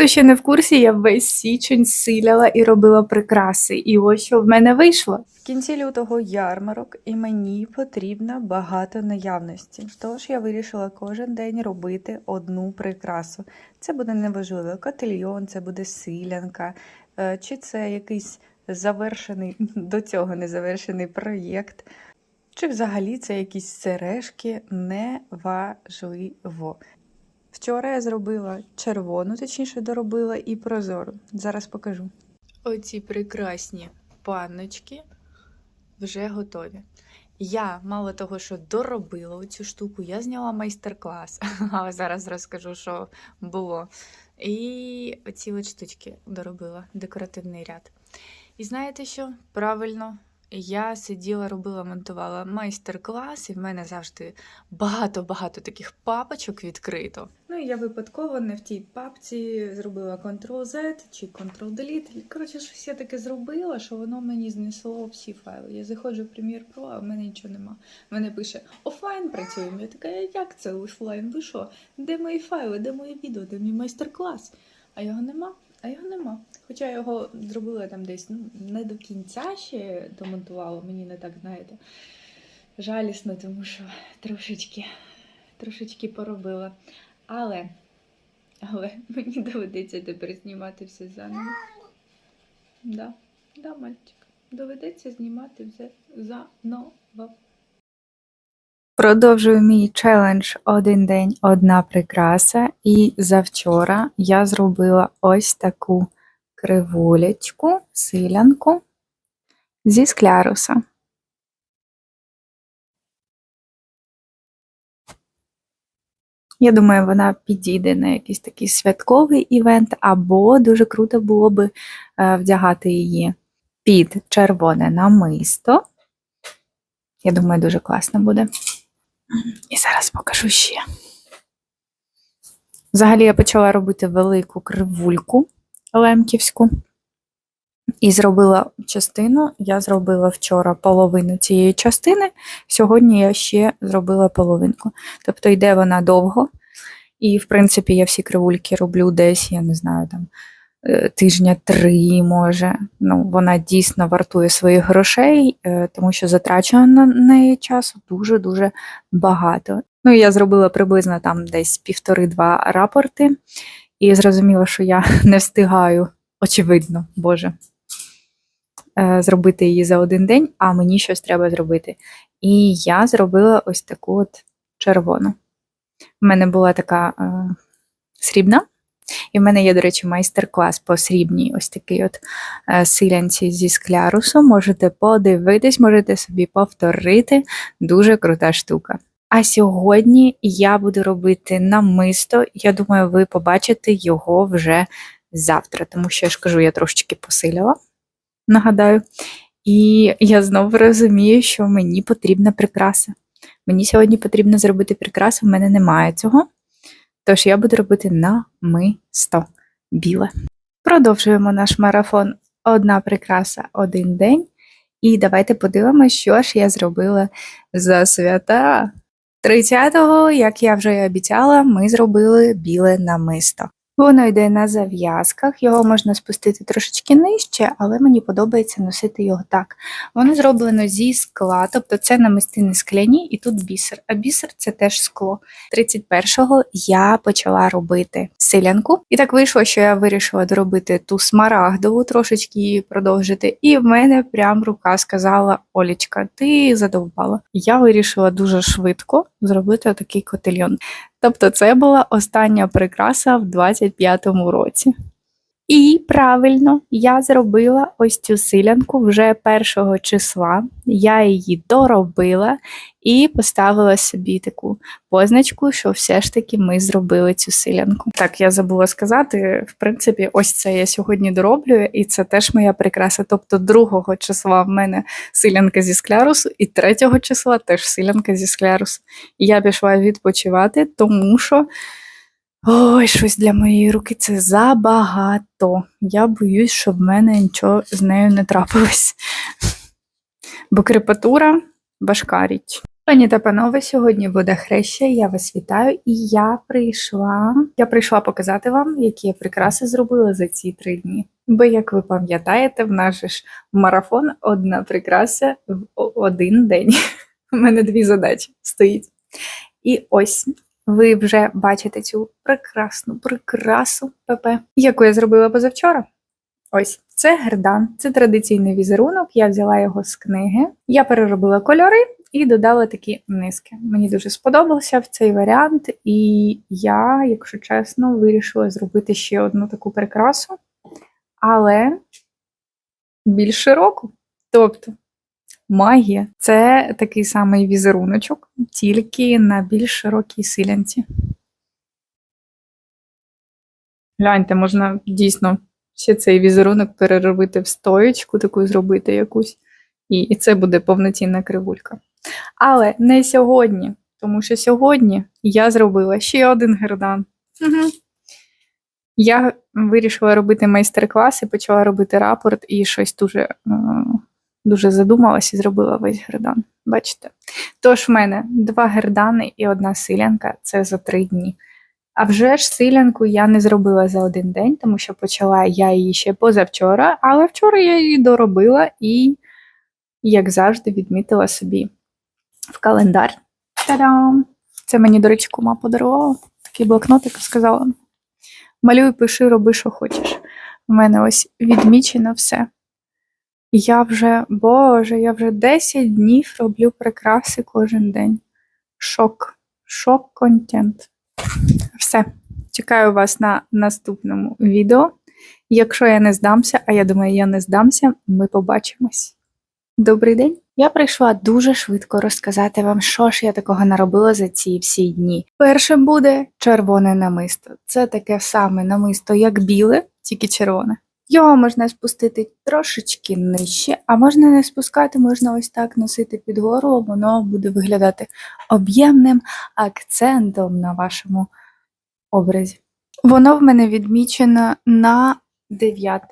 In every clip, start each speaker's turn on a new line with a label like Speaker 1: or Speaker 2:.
Speaker 1: Хто ще не в курсі, я весь січень силяла і робила прикраси. І ось що в мене вийшло. В кінці лютого ярмарок, і мені потрібно багато наявності. Тож я вирішила кожен день робити одну прикрасу. Це буде неважливо, котельйон, це буде силянка, е, чи це якийсь завершений до цього незавершений проєкт. Чи взагалі це якісь сережки неважливо. Вчора я зробила червону, точніше доробила, і прозору. Зараз покажу. Оці прекрасні панночки вже готові. Я, мало того, що доробила оцю штуку, я зняла майстер-клас. А зараз розкажу, що було. І оці от штучки доробила, декоративний ряд. І знаєте що? Правильно, я сиділа, робила, монтувала майстер-клас, і в мене завжди багато-багато таких папочок відкрито. Ну і я випадково не в тій папці зробила Ctrl-Z чи Ctrl-Delete. Коротше, щось я таке зробила, що воно мені знесло всі файли. Я заходжу в Premiere Pro, а в мене нічого нема. Мене пише офлайн працюємо. Я така, як це офлайн? Ви що? Де мої файли, де моє відео, де мій майстер-клас? А його нема. А його нема. Хоча його зробила там десь ну, не до кінця ще домонтувала, мені не так, знаєте, жалісно, тому що трошечки, трошечки поробила. Але, але мені доведеться тепер знімати все заново. Да, да, мальчик. Доведеться знімати все заново. Продовжую мій челендж один день, одна прикраса. І завчора я зробила ось таку кривулечку, силянку зі скляруса. Я думаю, вона підійде на якийсь такий святковий івент, або дуже круто було би е, вдягати її під червоне намисто. Я думаю, дуже класно буде. І зараз покажу ще. Взагалі я почала робити велику кривульку лемківську. І зробила частину. Я зробила вчора половину цієї частини. Сьогодні я ще зробила половинку. Тобто йде вона довго. І, в принципі, я всі кривульки роблю десь, я не знаю, там тижня три, може. Ну, вона дійсно вартує своїх грошей, е, тому що затрачено на неї часу дуже-дуже багато. Ну, я зробила приблизно там десь півтори-два рапорти, і зрозуміла, що я не встигаю, очевидно, Боже, е, зробити її за один день, а мені щось треба зробити. І я зробила ось таку от червону. У мене була така е, срібна. І в мене є, до речі, майстер-клас по срібній ось такий от е, силянці зі склярусу. Можете подивитись, можете собі повторити. Дуже крута штука. А сьогодні я буду робити намисто. Я думаю, ви побачите його вже завтра, тому що я ж кажу, я трошечки посиляла, нагадаю. І я знову розумію, що мені потрібна прикраса. Мені сьогодні потрібно зробити прикрасу, в мене немає цього. Тож я буду робити намисто біле. Продовжуємо наш марафон Одна прикраса, один день. І давайте подивимося, що ж я зробила за свята. 30-го, як я вже і обіцяла, ми зробили біле намисто. Воно йде на зав'язках, його можна спустити трошечки нижче, але мені подобається носити його так. Воно зроблено зі скла, тобто це намистини скляні і тут бісер. А бісер це теж скло. 31-го я почала робити силянку, і так вийшло, що я вирішила доробити ту смарагдову, трошечки її продовжити. І в мене прям рука сказала: Олічка, ти задовбала. Я вирішила дуже швидко зробити такий котельйон. Тобто це була остання прикраса в 25-му році. І правильно, я зробила ось цю силянку вже першого числа. Я її доробила і поставила собі таку позначку, що все ж таки ми зробили цю силянку. Так, я забула сказати, в принципі, ось це я сьогодні дороблюю, і це теж моя прикраса. Тобто, другого числа в мене силянка зі склярусу, і третього числа теж силянка зі склярусу. Я пішла відпочивати, тому що. Ой, щось для моєї руки це забагато. Я боюсь, щоб в мене нічого з нею не трапилось. Бо крепатура важка річ. Пані та панове, сьогодні буде хреща. Я вас вітаю, і я прийшла. Я прийшла показати вам, які я прикраси зробила за ці три дні. Бо, як ви пам'ятаєте, в наш ж марафон одна прикраса в один день. У мене дві задачі стоїть. І ось ви вже бачите цю прекрасну прикрасу ПП, яку я зробила позавчора. Ось це гердан, це традиційний візерунок. Я взяла його з книги. Я переробила кольори і додала такі низки. Мені дуже сподобався цей варіант, і я, якщо чесно, вирішила зробити ще одну таку прикрасу, але більш широку. Тобто магія це такий самий візеруночок, тільки на більш широкій силянці. Гляньте, можна дійсно ще цей візерунок переробити в стоєчку, таку зробити якусь, і, і це буде повноцінна кривулька. Але не сьогодні, тому що сьогодні я зробила ще один гердан. Угу. Я вирішила робити майстер-клас і почала робити рапорт, і щось дуже, е, дуже задумалась і зробила весь гердан. Бачите? Тож в мене два гердани і одна силянка це за три дні. А вже ж силянку я не зробила за один день, тому що почала я її ще позавчора, але вчора я її доробила і, як завжди, відмітила собі в календар. Та-дам! Це мені, до речі, кума подарувала. Такий блокнотик сказала: малюй, пиши, роби, що хочеш. У мене ось відмічено все. Я вже, Боже, я вже 10 днів роблю прикраси кожен день. Шок, шок контент. Все. Чекаю вас на наступному відео. Якщо я не здамся, а я думаю, я не здамся, ми побачимось. Добрий день! Я прийшла дуже швидко розказати вам, що ж я такого наробила за ці всі дні. Першим буде червоне намисто. Це таке саме намисто, як біле, тільки червоне. Його можна спустити трошечки нижче, а можна не спускати, можна ось так носити під гору, воно буде виглядати об'ємним акцентом на вашому образі. Воно в мене відмічено на 9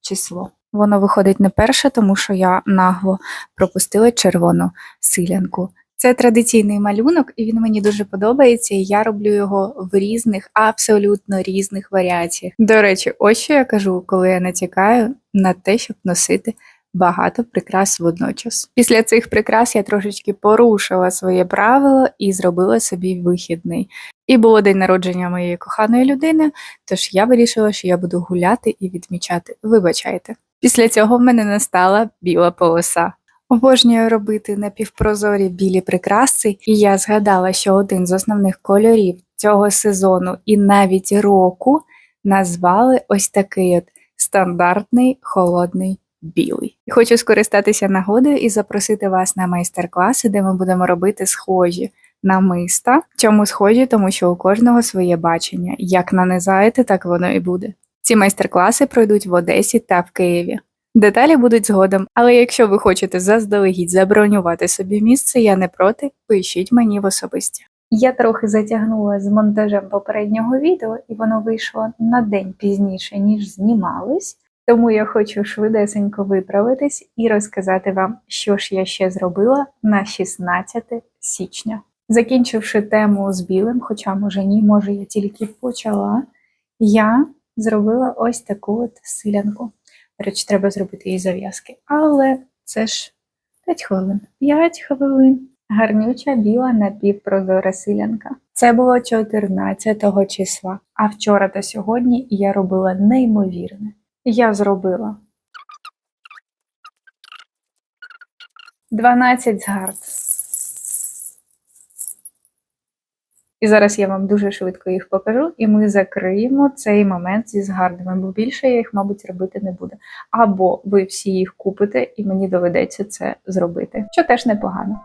Speaker 1: число. Воно виходить не перше, тому що я нагло пропустила червону силянку. Це традиційний малюнок, і він мені дуже подобається, і я роблю його в різних, абсолютно різних варіаціях. До речі, ось що я кажу, коли я натякаю на те, щоб носити багато прикрас водночас. Після цих прикрас я трошечки порушила своє правило і зробила собі вихідний. І було день народження моєї коханої людини, тож я вирішила, що я буду гуляти і відмічати. Вибачайте. Після цього в мене настала біла полоса. Обожнюю робити напівпрозорі білі прикраси, і я згадала, що один з основних кольорів цього сезону і навіть року назвали ось такий от стандартний холодний білий. Хочу скористатися нагодою і запросити вас на майстер-класи, де ми будемо робити схожі намиста. Чому схожі? Тому що у кожного своє бачення. Як нанизаєте, так воно і буде. Ці майстер-класи пройдуть в Одесі та в Києві. Деталі будуть згодом, але якщо ви хочете заздалегідь забронювати собі місце, я не проти, пишіть мені в особисті. Я трохи затягнула з монтажем попереднього відео, і воно вийшло на день пізніше, ніж знімалось. Тому я хочу швидесенько виправитись і розказати вам, що ж я ще зробила на 16 січня. Закінчивши тему з білим, хоча може ні, може я тільки почала, я зробила ось таку от силянку. Речі, треба зробити її зав'язки. Але це ж 5 хвилин. 5 хвилин. Гарнюча біла напівпрозора силянка. Це було 14 числа. А вчора та сьогодні я робила неймовірне. Я зробила 12 згард. І зараз я вам дуже швидко їх покажу, і ми закриємо цей момент зі згардами, бо більше я їх, мабуть, робити не буду. Або ви всі їх купите, і мені доведеться це зробити, що теж непогано.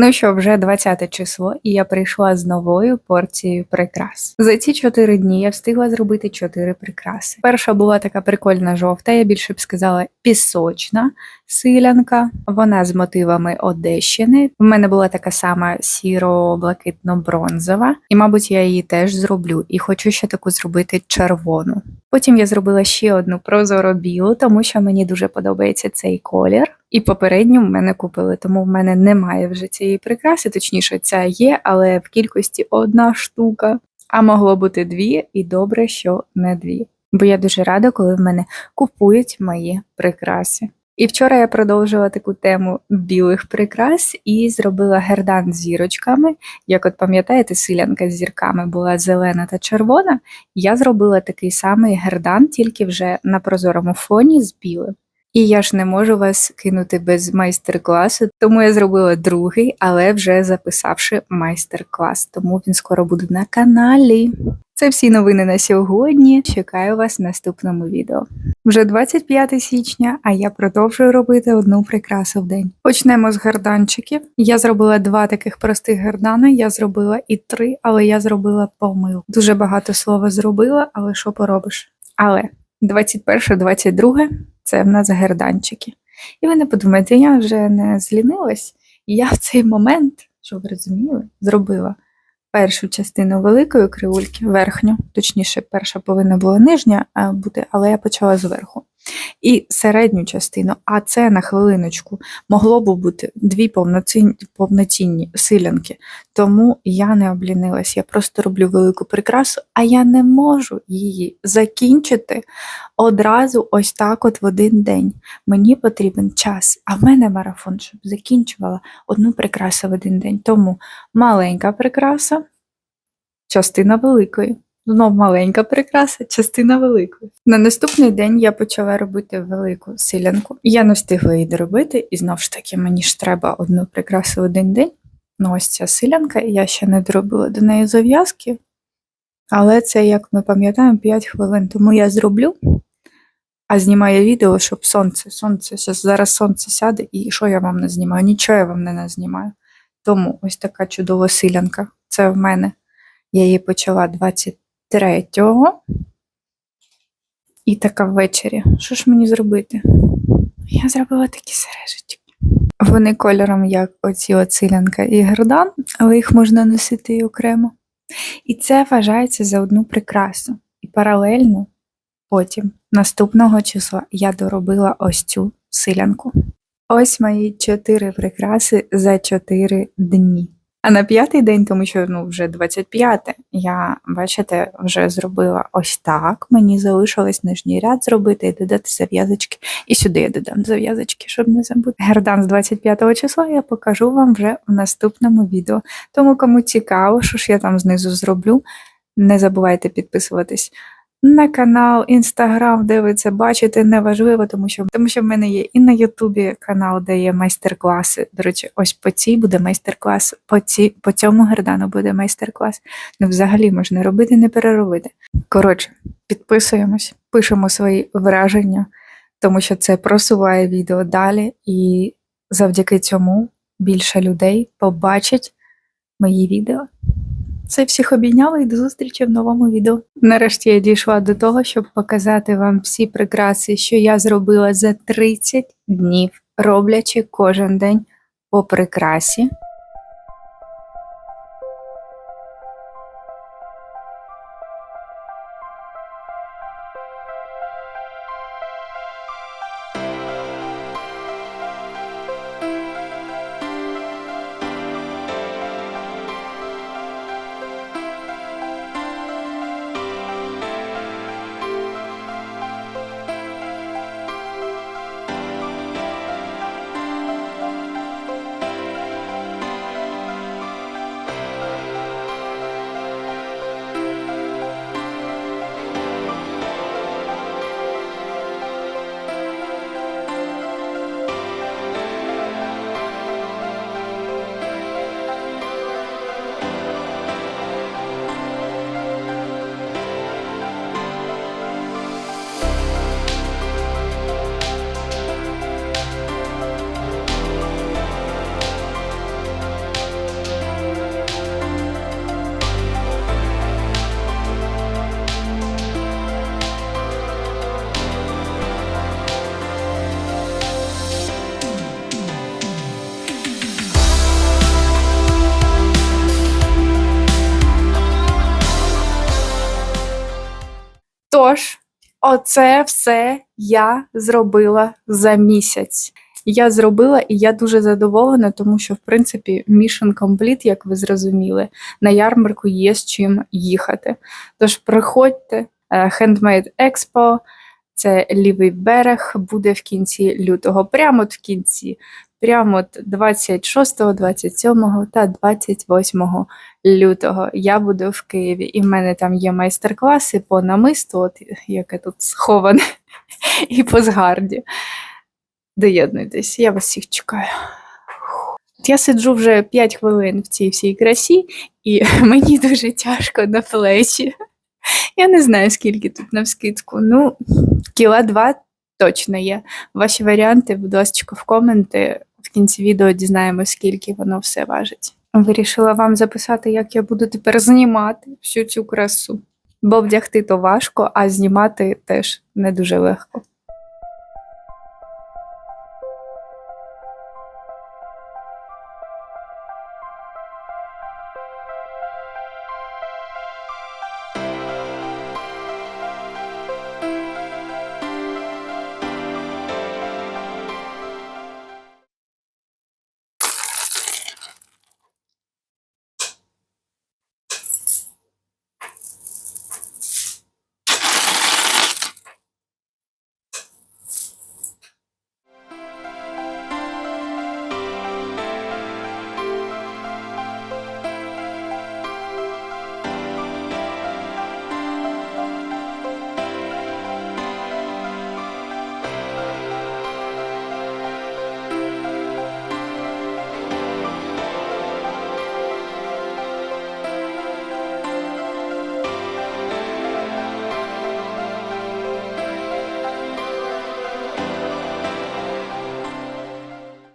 Speaker 1: Ну що, вже 20 число, і я прийшла з новою порцією прикрас. За ці 4 дні я встигла зробити 4 прикраси. Перша була така прикольна жовта, я більше б сказала пісочна силянка. Вона з мотивами Одещини. В мене була така сама сіро-блакитно-бронзова, і, мабуть, я її теж зроблю. І хочу ще таку зробити червону. Потім я зробила ще одну прозоро білу, тому що мені дуже подобається цей колір. І попередню в мене купили, тому в мене немає вже цієї прикраси, точніше, ця є, але в кількості одна штука. А могло бути дві, і добре, що не дві. Бо я дуже рада, коли в мене купують мої прикраси. І вчора я продовжила таку тему білих прикрас і зробила гердан з зірочками. Як от пам'ятаєте, силянка з зірками була зелена та червона. Я зробила такий самий гердан, тільки вже на прозорому фоні з білим. І я ж не можу вас кинути без майстер-класу, тому я зробила другий, але вже записавши майстер-клас, тому він скоро буде на каналі. Це всі новини на сьогодні. Чекаю вас в наступному відео. Вже 25 січня, а я продовжую робити одну прикрасу в день. Почнемо з герданчиків. Я зробила два таких простих гердани, я зробила і три, але я зробила помил. Дуже багато слова зробила, але що поробиш? Але 21-22 це в нас герданчики. І ви не подумайте, я вже не злінилась, і я в цей момент, щоб ви розуміли, зробила першу частину великої кривульки, верхню, точніше, перша повинна була нижня бути, але я почала зверху і середню частину, а це на хвилиночку могло б бути дві повноцінні, повноцінні силянки. Тому я не облінилась, я просто роблю велику прикрасу, а я не можу її закінчити одразу ось так от в один день. Мені потрібен час, а в мене марафон, щоб закінчувала одну прикрасу в один день. Тому маленька прикраса, частина великої. Знов маленька прикраса, частина великої. На наступний день я почала робити велику силянку. Я не встигла її доробити, і знову ж таки, мені ж треба одну прикрасу в один день. Ну, ось ця силянка, я ще не доробила до неї зав'язки. Але це, як ми пам'ятаємо, 5 хвилин. Тому я зроблю, а знімаю відео, щоб сонце, сонце, зараз сонце сяде, і що я вам не знімаю? Нічого я вам не знімаю. Тому ось така чудова силянка. Це в мене. Я її почала 20 третього. І така ввечері. Що ж мені зробити? Я зробила такі сережечки. Вони кольором, як оці оцилянка і гердан, але їх можна носити і окремо. І це вважається за одну прикрасу. І паралельно потім, наступного числа, я доробила ось цю силянку. Ось мої чотири прикраси за чотири дні. А на п'ятий день, тому що ну вже 25, я, бачите, вже зробила ось так. Мені залишилось нижній ряд зробити і додати зав'язочки. І сюди я додам зав'язочки, щоб не забути. Гердан з 25 числа я покажу вам вже в наступному відео. Тому кому цікаво, що ж я там знизу зроблю, не забувайте підписуватись на канал, інстаграм, де ви це бачите, неважливо, тому що тому що в мене є і на Ютубі канал, де є майстер-класи. До речі, ось по цій буде майстер-клас, по ці, по цьому гердану буде майстер-клас. Ну, взагалі можна робити, не переробити. Коротше, підписуємось, пишемо свої враження, тому що це просуває відео далі, і завдяки цьому більше людей побачать мої відео. Це всіх обійняла і до зустрічі в новому відео. Нарешті я дійшла до того, щоб показати вам всі прикраси, що я зробила за 30 днів, роблячи кожен день по прикрасі. Отож, оце все я зробила за місяць. Я зробила і я дуже задоволена, тому що, в принципі, mission complete, як ви зрозуміли, на ярмарку є з чим їхати. Тож приходьте, е, Handmade Expo, це лівий берег, буде в кінці лютого, прямо в кінці, прямо от 26, 27 та 28 лютого я буду в Києві, і в мене там є майстер-класи по намисту, от яке тут сховане, і по згарді. Доєднуйтесь, я вас всіх чекаю. Я сиджу вже 5 хвилин в цій всій красі, і мені дуже тяжко на плечі. Я не знаю, скільки тут навскидку. Ну, кіла два точно є. Ваші варіанти, будь ласка, в коменти. Кінці відео дізнаємося, скільки воно все важить. Вирішила вам записати, як я буду тепер знімати всю цю красу. Бо вдягти то важко, а знімати теж не дуже легко.